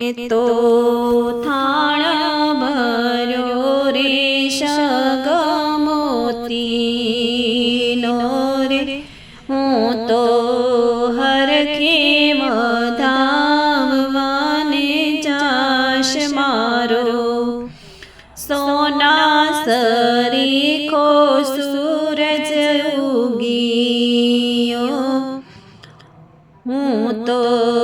તો થાળ ભર્યો રે સગમોતીનો રે. હું તો હરખે વધાવવાને ચાશ મારો. સોના સરીખો સૂરજ ઉગીયો. હું તો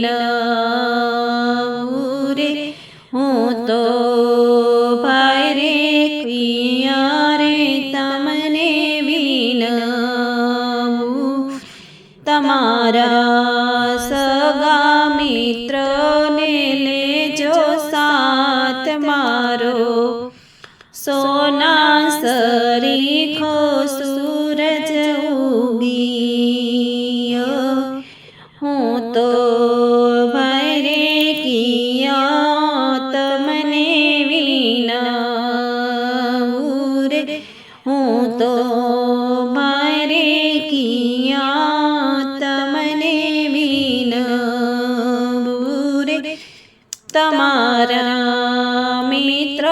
વિનવું રે હું તો ભાઈ રે તમારા સગા મિત્રને લેજો સાથ મારો. સોના હું તો મારે કિયા તમને વિનવું રે? તમારા મિત્ર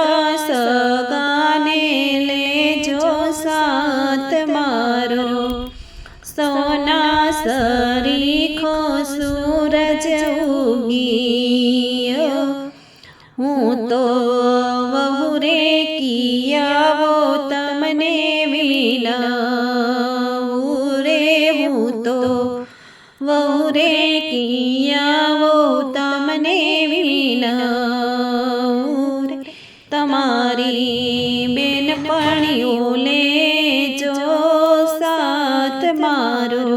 સગાને લેજો સાથ મારો. સોના સરીખો સૂરજ ઉગી હું તો વિનવું રે હું તો વહુ રે કિયાવો તમને વિનવું રે તમારી બેનપણીઓ લેજો સાથ મારો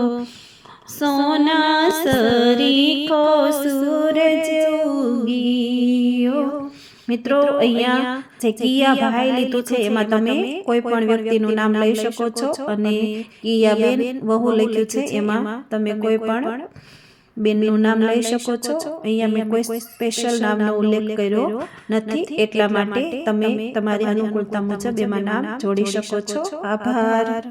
સોના સરીખો સૂરજ ઉગીયો મિત્રો અહીંયા જે કિયા ભાઈ લીધું છે એમાં તમે કોઈ પણ વ્યક્તિનું નામ લઈ શકો છો અને કિયા બેન વહુ લખ્યું છે એમાં તમે કોઈ પણ બેનનું નામ લઈ શકો છો. અહીંયા મેં કોઈ સ્પેશિયલ નામનો ઉલ્લેખ કર્યો નથી. એટલા માટે તમે તમારી અનુકૂળતા મુજબ એમાં નામ જોડી શકો છો. આભાર.